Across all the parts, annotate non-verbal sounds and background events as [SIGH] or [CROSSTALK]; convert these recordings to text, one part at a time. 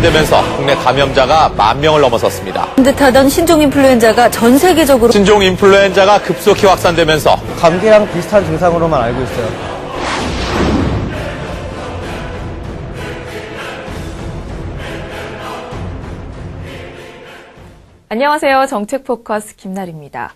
되면서 국내 감염자가 만 명을 넘어섰습니다. 듯하던 신종 인플루엔자가 전 세계적으로 신종 인플루엔자가 급속히 확산되면서 감기랑 비슷한 증상으로만 알고 있어요. 안녕하세요. 정책 포커스 김나리입니다.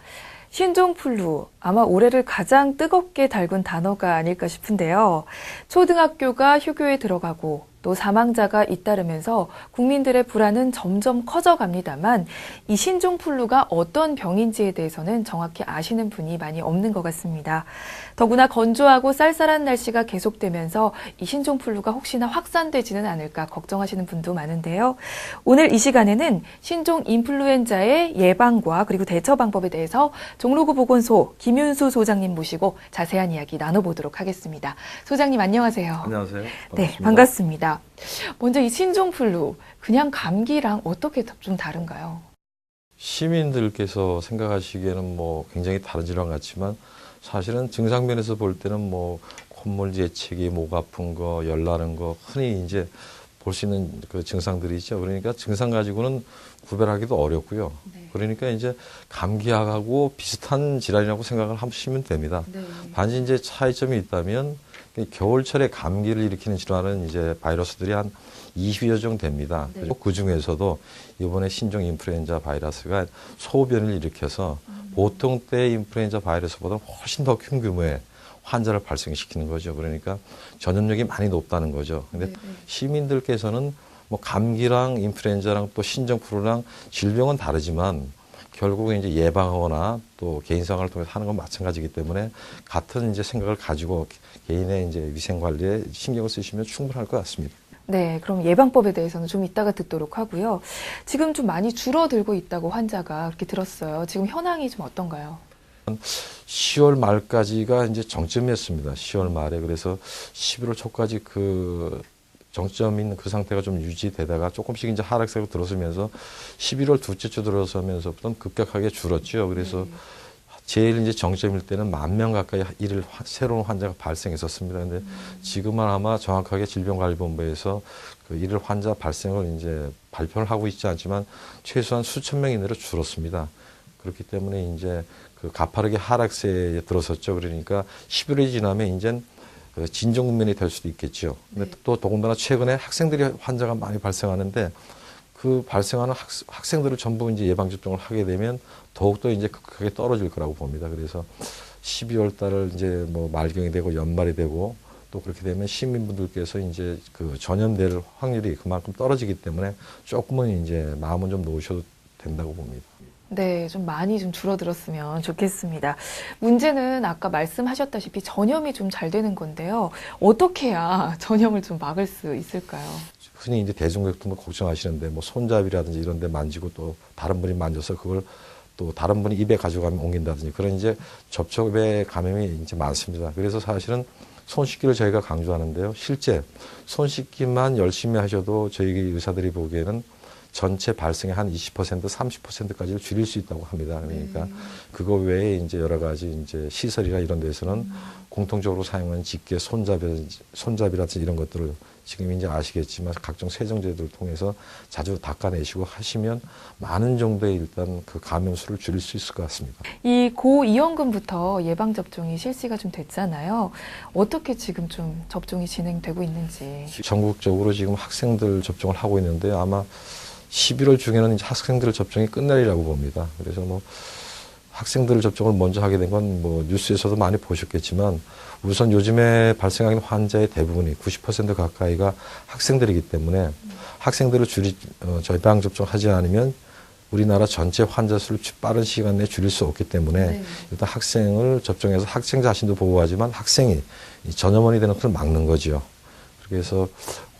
신종플루, 아마 올해를 가장 뜨겁게 달군 단어가 아닐까 싶은데요. 초등학교가 휴교에 들어가고 또 사망자가 잇따르면서 국민들의 불안은 점점 커져갑니다만 이 신종플루가 어떤 병인지에 대해서는 정확히 아시는 분이 많이 없는 것 같습니다. 더구나 건조하고 쌀쌀한 날씨가 계속되면서 이 신종플루가 혹시나 확산되지는 않을까 걱정하시는 분도 많은데요. 오늘 이 시간에는 신종 인플루엔자의 예방과 그리고 대처 방법에 대해서 종로구 보건소 김윤수 소장님 모시고 자세한 이야기 나눠보도록 하겠습니다. 소장님 안녕하세요. 안녕하세요. 네, 반갑습니다. 먼저 이 신종플루 그냥 감기랑 어떻게 좀 다른가요? 시민들께서 생각하시기에는 뭐 굉장히 다른 질환 같지만 사실은 증상 면에서 볼 때는 뭐 콧물 재채기, 목 아픈 거, 열 나는 거 흔히 이제 볼 수 있는 그 증상들이죠. 그러니까 증상 가지고는 구별하기도 어렵고요. 그러니까 이제 감기하고 비슷한 질환이라고 생각을 하시면 됩니다. 단지 이제 차이점이 있다면 이 겨울철에 감기를 일으키는 질환은 이제 바이러스들이 한 20여 종 됩니다. 그리고 그 중에서도 이번에 신종 인플루엔자 바이러스가 소변을 일으켜서 보통 때 인플루엔자 바이러스보다 훨씬 더 큰 규모의 환자를 발생시키는 거죠. 그러니까 전염력이 많이 높다는 거죠. 근데 시민들께서는 뭐 감기랑 인플루엔자랑 또 신종플루랑 질병은 다르지만 결국은 이제 예방하거나 또 개인 생활을 통해서 하는 건 마찬가지이기 때문에 같은 이제 생각을 가지고 개인의 이제 위생 관리에 신경을 쓰시면 충분할 것 같습니다. 네, 그럼 예방법에 대해서는 좀 이따가 듣도록 하고요. 지금 좀 많이 줄어들고 있다고 환자가 그렇게 들었어요. 지금 현황이 좀 어떤가요? 10월 말까지가 이제 정점이었습니다. 10월 말에 그래서 11월 초까지 그 정점인 그 상태가 좀 유지되다가 조금씩 이제 하락세로 들어서면서 11월 둘째 주 들어서면서부터는 급격하게 줄었죠. 그래서 제일 이제 정점일 때는 만 명 가까이 일일 화- 새로운 환자가 발생했었습니다. 근데 지금은 아마 정확하게 질병관리본부에서 그 일일 환자 발생을 이제 발표를 하고 있지 않지만 최소한 수천 명 이내로 줄었습니다. 그렇기 때문에 이제 그 가파르게 하락세에 들어섰죠. 그러니까 11월이 지나면 이제는 그 진정 국면이 될 수도 있겠죠. 근데 또 더군다나 최근에 학생들이 환자가 많이 발생하는데 그 발생하는 학, 학생들을 전부 이제 예방 접종을 하게 되면 더욱더 이제 급하게 떨어질 거라고 봅니다. 그래서 12월 달을 이제 뭐 말경이 되고 연말이 되고 또 그렇게 되면 시민분들께서 이제 그 전염될 확률이 그만큼 떨어지기 때문에 조금은 이제 마음은 좀 놓으셔도 된다고 봅니다. 네, 좀 많이 좀 줄어들었으면 좋겠습니다. 문제는 아까 말씀하셨다시피 전염이 좀 잘 되는 건데요. 어떻게 해야 [LAUGHS] 전염을 좀 막을 수 있을까요? 흔히 이제 대중교통 걱정하시는데 뭐 손잡이라든지 이런 데 만지고 또 다른 분이 만져서 그걸 또 다른 분이 입에 가져가면 옮긴다든지 그런 이제 접촉의 감염이 이제 많습니다. 그래서 사실은 손 씻기를 저희가 강조하는데요. 실제 손 씻기만 열심히 하셔도 저희 의사들이 보기에는 전체 발생의 한 20% 30%까지를 줄일 수 있다고 합니다. 그러니까 그거 외에 이제 여러 가지 이제 시설이나 이런 데서는 공통적으로 사용하는 집게 손잡이라든지 손잡이라든지 이런 것들을 지금 이제 아시겠지만 각종 세정제들을 통해서 자주 닦아내시고 하시면 많은 정도의 일단 그 감염 수를 줄일 수 있을 것 같습니다. 이 고2연금부터 예방 접종이 실시가 좀 됐잖아요. 어떻게 지금 좀 접종이 진행되고 있는지. 전국적으로 지금 학생들 접종을 하고 있는데 아마 11월 중에는 이제 학생들 접종이 끝날이라고 봅니다. 그래서 뭐 학생들 접종을 먼저 하게 된 건 뭐 뉴스에서도 많이 보셨겠지만 우선 요즘에 발생하는 환자의 대부분이 90% 가까이가 학생들이기 때문에 학생들을 줄이 어, 저방 접종하지 않으면 우리나라 전체 환자 수를 빠른 시간 내에 줄일 수 없기 때문에 일단 학생을 접종해서 학생 자신도 보호하지만 학생이 이 전염원이 되는 것을 막는 거죠. 그래서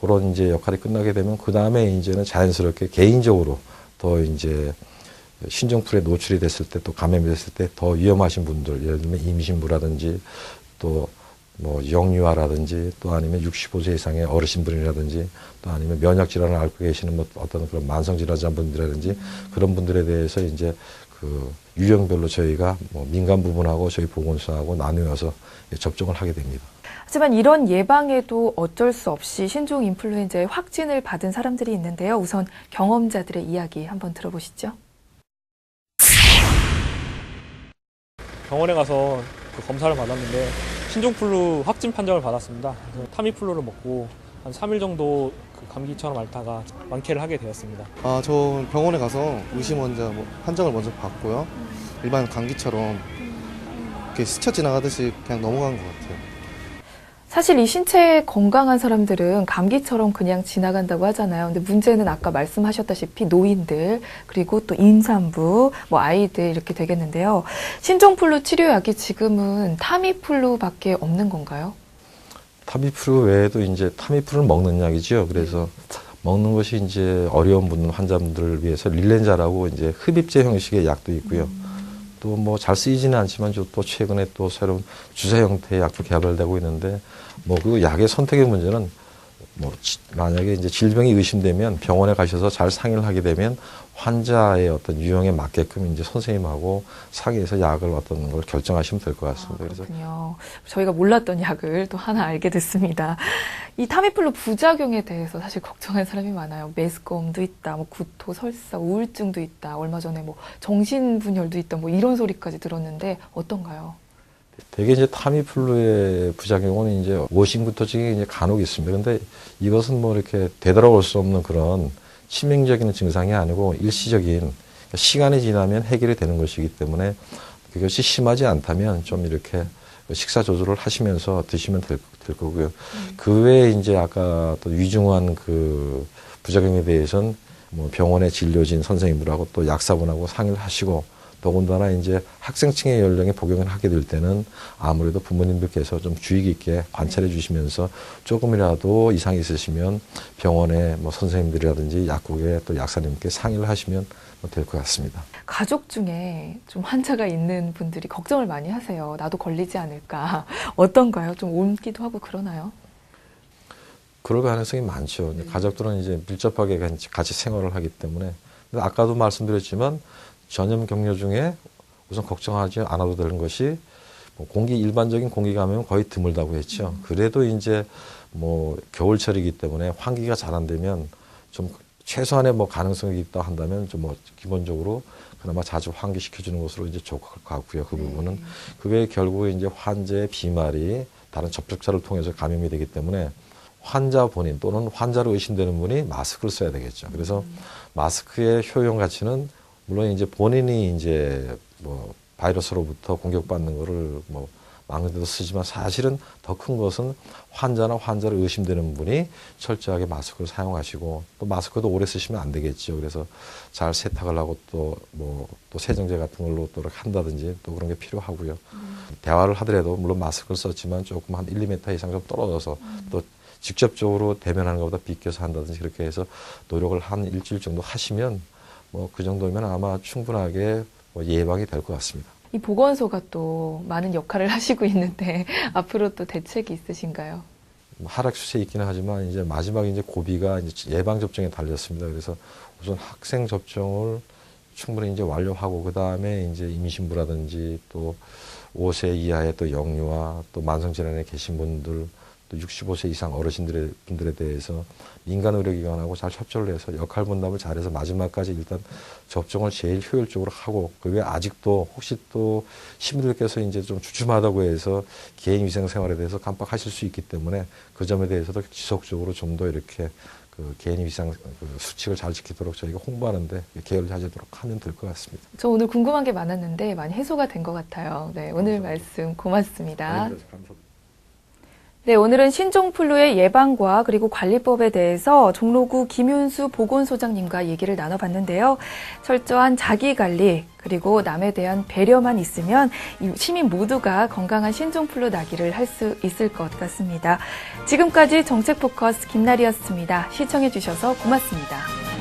그런 이제 역할이 끝나게 되면 그 다음에 이제는 자연스럽게 개인적으로 더 이제 신종플에 노출이 됐을 때 또 감염이 됐을 때 더 위험하신 분들 예를 들면 임신부라든지 또 뭐 영유아라든지 또 아니면 65세 이상의 어르신분이라든지 또 아니면 면역 질환을 앓고 계시는 뭐 어떤 그런 만성 질환자 분들이라든지 그런 분들에 대해서 이제 그 유형별로 저희가 뭐 민간 부분하고 저희 보건소하고 나누어서 접종을 하게 됩니다. 하지만 이런 예방에도 어쩔 수 없이 신종 인플루엔자의 확진을 받은 사람들이 있는데요. 우선 경험자들의 이야기 한번 들어보시죠. 병원에 가서 그 검사를 받았는데 신종플루 확진 판정을 받았습니다. 타미플루를 먹고 한 3일 정도 그 감기처럼 앓다가 완쾌를 하게 되었습니다. 아, 저 병원에 가서 의심 환자 뭐 판정을 먼저 받고요. 일반 감기처럼 이렇게 스쳐 지나가듯이 그냥 넘어간 것 같아요. 사실 이 신체 건강한 사람들은 감기처럼 그냥 지나간다고 하잖아요. 근데 문제는 아까 말씀하셨다시피 노인들, 그리고 또 임산부, 뭐 아이들 이렇게 되겠는데요. 신종플루 치료약이 지금은 타미플루밖에 없는 건가요? 타미프루 외에도 이제 타미프루를 먹는 약이죠. 그래서 먹는 것이 이제 어려운 분 환자분들을 위해서 릴렌자라고 이제 흡입제 형식의 약도 있고요. 또 뭐 잘 쓰이지는 않지만 저또 최근에 또 새로운 주사 형태의 약도 개발되고 있는데 뭐 그 약의 선택의 문제는 뭐 지- 만약에 이제 질병이 의심되면 병원에 가셔서 잘 상의를 하게 되면 환자의 어떤 유형에 맞게끔 이제 선생님하고 상의해서 약을 어떤 걸 결정하시면 될 것 같습니다. 그래서 그렇군요. 저희가 몰랐던 약을 또 하나 알게 됐습니다. 이 타미플루 부작용에 대해서 사실 걱정하는 사람이 많아요. 메스꺼움도 있다, 뭐 구토, 설사, 우울증도 있다, 얼마 전에 뭐 정신 분열도 있다, 뭐 이런 소리까지 들었는데 어떤가요? 대개 이제 타미플루의 부작용은 이제 워싱부터증이 이제 간혹 있습니다. 그런데 이것은 뭐 이렇게 되돌아올 수 없는 그런 치명적인 증상이 아니고 일시적인 시간이 지나면 해결이 되는 것이기 때문에 그것이 심하지 않다면 좀 이렇게 식사 조절을 하시면서 드시면 될, 될 거고요. 그 외에 이제 아까 또 위중한 그 부작용에 대해서는 뭐 병원의 진료진 선생님들하고 또 약사분하고 상의를 하시고 더군다나 이제 학생층의 연령에 복용을 하게 될 때는 아무래도 부모님들께서 좀 주의 깊게 관찰해 주시면서 조금이라도 이상이 있으시면 병원의 뭐 선생님들이라든지 약국의 또 약사님께 상의를 하시면 뭐될것 같습니다. 가족 중에 좀 환자가 있는 분들이 걱정을 많이 하세요. 나도 걸리지 않을까. [LAUGHS] 어떤가요? 좀 옮기도 하고 그러나요? 그럴 가능성이 많죠. 이제 가족들은 이제 밀접하게 같이- 생활을 하기 때문에. 아까도 말씀드렸지만 전염 격려 중에 우선 걱정하지 않아도 되는 것이 뭐 공기 일반적인 공기 감염은 거의 드물다고 했죠. 그래도 이제 뭐 겨울철이기 때문에 환기가 잘 안 되면 좀 최소한의 뭐 가능성이 있다 한다면 좀 뭐 기본적으로 그나마 자주 환기시켜 주는 것으로 이제 좋을 것 같고요. 그 부분은 그게 결국 이제 환자의 비말이 다른 접촉자를 통해서 감염이 되기 때문에 환자 본인 또는 환자로 의심되는 분이 마스크를 써야 되겠죠. 그래서 마스크의 효용 가치는 물론 이제 본인이 이제 뭐 바이러스로부터 공격받는 거를 뭐 막는 데도 쓰지만 사실은 더 큰 것은 환자나 환자를 의심되는 분이 철저하게 마스크를 사용하시고 또 마스크도 오래 쓰시면 안 되겠죠. 그래서 잘 세탁을 하고 또 뭐 또 세정제 같은 걸로 또 한다든지 또 그런 게 필요하고요. 대화를 하더라도 물론 마스크를 썼지만 조금 한 1, 2m 이상 좀 떨어져서 또 직접적으로 대면하는 것보다 비껴서 한다든지 그렇게 해서 노력을 한 일주일 정도 하시면 뭐 그 정도면 아마 충분하게 뭐 예방이 될 것 같습니다. 이 보건소가 또 많은 역할을 [LAUGHS] 하시고 있는데 앞으로 또 대책이 있으신가요? 뭐 하락 추세에 있기는 하지만 이제 마지막 이제 고비가 이제 예방 접종에 달렸습니다. 그래서 우선 학생 접종을 충분히 이제 완료하고 그 다음에 이제 임신부라든지 또 5세 이하의 또 영유아 또 만성 질환에 계신 분들 또 65세 이상 어르신들의 분들에 대해서 민간 의료기관하고 잘 협조를 해서 역할 분담을 잘해서 마지막까지 일단 접종을 제일 효율적으로 하고 그 외에 아직도 혹시 또 시민들께서 이제 좀 주춤하다고 해서 개인 위생 생활에 대해서 깜빡하실 수 있기 때문에 그 점에 대해서도 지속적으로 좀 더 이렇게 그 개인 위생 그 수칙을 잘 지키도록 저희가 홍보하는데 계열하도록 하면 될 것 같습니다. 저 오늘 궁금한 게 많았는데 많이 해소가 된 것 같아요. 네, 오늘 말씀 고맙습니다. 네, 오늘은 신종플루의 예방과 그리고 관리법에 대해서 종로구 김윤수 보건소장님과 얘기를 나눠봤는데요. 철저한 자기관리 그리고 남에 대한 배려만 있으면 이 시민 모두가 건강한 신종플루 나기를 할 수 있을 것 같습니다. 지금까지 정책 포커스 김나리였습니다. 시청해주셔서 고맙습니다.